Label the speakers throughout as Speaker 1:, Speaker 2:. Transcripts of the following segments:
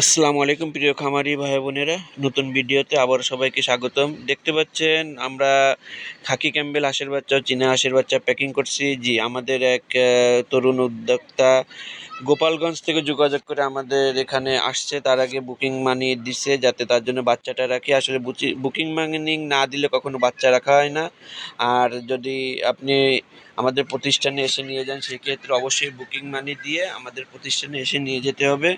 Speaker 1: আসসালামু আলাইকুম প্রিয় খামারি ভাই বোনেরা। নতুন ভিডিওতে আবার সবাইকে স্বাগতম। দেখতে পাচ্ছেন, আমরা খাকি ক্যাম্বেল হাঁসের বাচ্চা, চীনা হাঁসের বাচ্চা প্যাকিং করছি। জি, আমাদের এক তরুণ উদ্যোক্তা গোপালগঞ্জ থেকে যোগাযোগ করে আমাদের এখানে আসছে। তার আগে বুকিং মানি দিছে যাতে তার জন্য বাচ্চাটা রাখি। আসলে বুকিং মানি না দিলে কখনো বাচ্চা রাখা হয় না। আর যদি আপনি আমাদের প্রতিষ্ঠানে এসে নিয়ে যান, সেক্ষেত্রে অবশ্যই বুকিং মানি দিয়ে আমাদের প্রতিষ্ঠানে এসে নিয়ে যেতে হবে।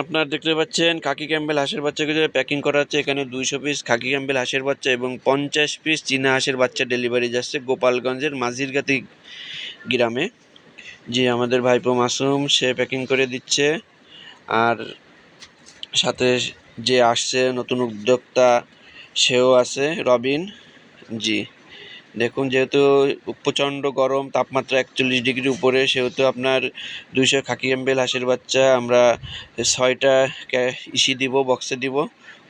Speaker 1: আপনারা দেখতে পাচ্ছেন খাকি ক্যাম্বেল হাঁসের বাচ্চাকে প্যাকিং করা হচ্ছে, এখানে দুইশো পিস খাকি ক্যাম্বেল হাঁসের বাচ্চা এবং পঞ্চাশ পিস চীনা হাঁসের বাচ্চা ডেলিভারি যাচ্ছে গোপালগঞ্জের মাঝিরগাতি গ্রামে। যে আমাদের ভাইপো মাসুম, সে প্যাকিং করে দিচ্ছে। আর সাথে যে আসছে নতুন উদ্যোক্তা, সেও আছে, রবিন। জি। দেখুন, যেহেতু প্রচণ্ড গরম, তাপমাত্রা একচল্লিশ ডিগ্রি উপরে, সেহেতু আপনার দুইশো খাকি এম্বেল হাঁসের বাচ্চা আমরা ছয়টা ইসি দিব, বক্সে দিব।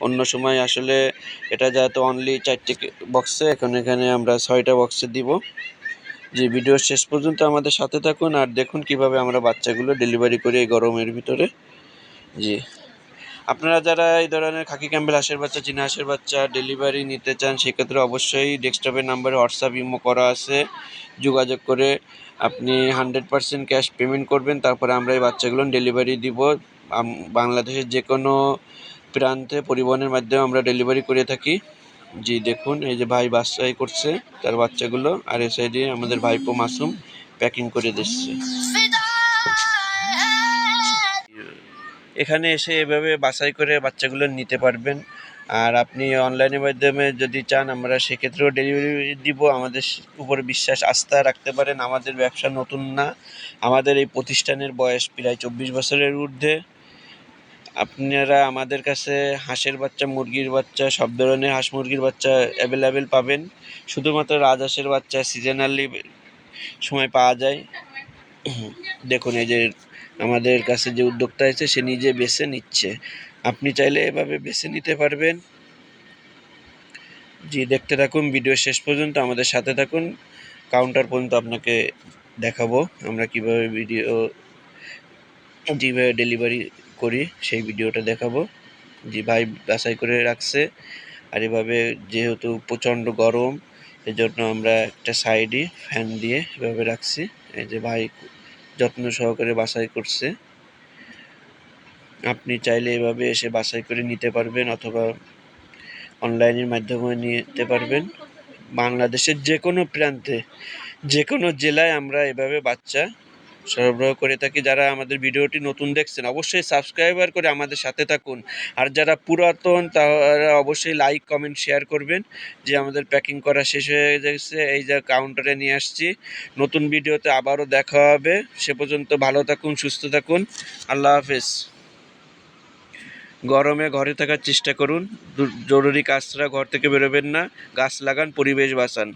Speaker 1: অন্য সময় আসলে এটা যেহেতু অনলি চারটে বক্সে, এখন এখানে আমরা ছয়টা বক্সে দিব। যে ভিডিও শেষ পর্যন্ত আমাদের সাথে থাকুন, আর দেখুন কীভাবে আমরা বাচ্চাগুলো ডেলিভারি করি এই গরমের ভিতরে। জি। আপনারা যারা এই ধরনের খাকি ক্যাম্বেল হাঁসের বাচ্চা, চীনা হাঁসের বাচ্চা ডেলিভারি নিতে চান, সেক্ষেত্রে অবশ্যই ডেস্কটপের নাম্বারে হোয়াটসঅ্যাপ ইমো করা আছে। যোগাযোগ করে আপনি হান্ড্রেড পার্সেন্ট ক্যাশ পেমেন্ট করবেন, তারপরে আমরা এই বাচ্চাগুলো ডেলিভারি দিব। বাংলাদেশের যে কোনো প্রান্তে পরিবহনের মাধ্যমে আমরা ডেলিভারি করে থাকি। জি, দেখুন, এই যে ভাই বাচ্চাই করছে, তার বাচ্চাগুলো আর এ সাইডে আমাদের ভাইপো মাসুম প্যাকিং করে দিচ্ছে। এখানে এসে এভাবে বাছাই করে বাচ্চাগুলো নিতে পারবেন। আর আপনি অনলাইনের মাধ্যমে যদি চান, আমরা সেক্ষেত্রেও ডেলিভারি দিব। আমাদের উপরে বিশ্বাস, আস্থা রাখতে পারেন। আমাদের ব্যবসা নতুন না। আমাদের এই প্রতিষ্ঠানের বয়স প্রায় চব্বিশ বছরের ঊর্ধ্বে। আপনারা আমাদের কাছে হাঁসের বাচ্চা, মুরগির বাচ্চা, সব ধরনের হাঁস মুরগির বাচ্চা অ্যাভেলেবেল পাবেন। শুধুমাত্র রাজহাঁসের বাচ্চা সিজনালি সময় পাওয়া যায়। দেখুন, এই যে আমাদের কাছে যে উদ্যোক্তা আছে, সে নিজে বেছে নিচ্ছে। আপনি চাইলে এভাবে বেছে নিতে পারবেন। জি, দেখতে থাকুন, ভিডিও শেষ পর্যন্ত আমাদের সাথে থাকুন। কাউন্টার পর্যন্ত আপনাকে দেখাবো, আমরা কীভাবে ভিডিও যেভাবে ডেলিভারি করি, সেই ভিডিওটা দেখাবো। জি, ভাই বাছাই করে রাখছে। আর এভাবে যেহেতু প্রচণ্ড গরম, এজন্য আমরা একটা সাইডে ফ্যান দিয়ে এভাবে রাখছি। এই যে ভাই যত্ন সহকারে বাছাই করছে। আপনি চাইলে এভাবে এসে বাছাই করে নিতে পারবেন অথবা অনলাইনের মাধ্যমে নিতে পারবেন। বাংলাদেশের যে কোনো প্রান্তে যে কোনো জেলায় আমরা এভাবে বাচ্চা সরবরাহ করে থাকি, যারা আমাদের ভিডিওটি নতুন দেখছেন, অবশ্যই সাবস্ক্রাইবার করে আমাদের সাথে থাকুন। আর যারা পুরাতন, তারা অবশ্যই লাইক কমেন্ট শেয়ার করবেন, যে আমাদের প্যাকিং করা শেষ হয়ে গেছে, এই যে কাউন্টারে নিয়ে আসছি। নতুন ভিডিওতে আবারও দেখা হবে। সে পর্যন্ত ভালো থাকুন, সুস্থ থাকুন। আল্লাহ হাফেজ। গরমে ঘরে থাকার চেষ্টা করুন। জরুরি কাজ ছাড়া ঘর থেকে বেরোবেন না। গাছ লাগান, পরিবেশ বাঁচান।